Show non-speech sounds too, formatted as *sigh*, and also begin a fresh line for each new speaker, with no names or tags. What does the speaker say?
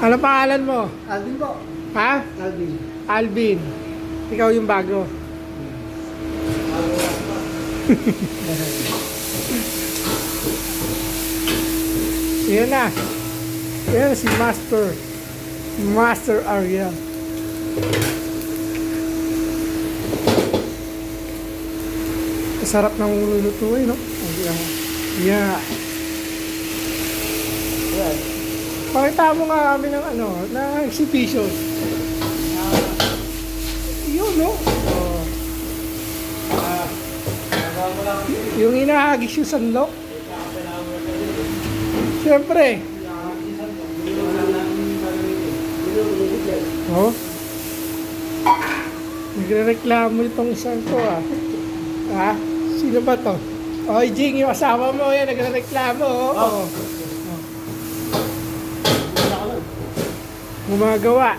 Ano pangalan mo?
Alvin po.
Ha?
Alvin.
Alvin. Ikaw yung bago. *laughs* Yan na. Yan si Master. Master Ariel. Sarap ng lulutuin, no? Yeah.
Yan.
Pakita mo nga kami ng ano, na exhibition. Yun, no? Oh.
Ko.
Yung inahagis yung sanlok. Siyempre. Oh. Nagre-reklamo itong isang to ah. Ha? Sino ba to? Oh, Jing, yung asawa mo yan, nagre-reklamo. Oh. oh. Gumagawa.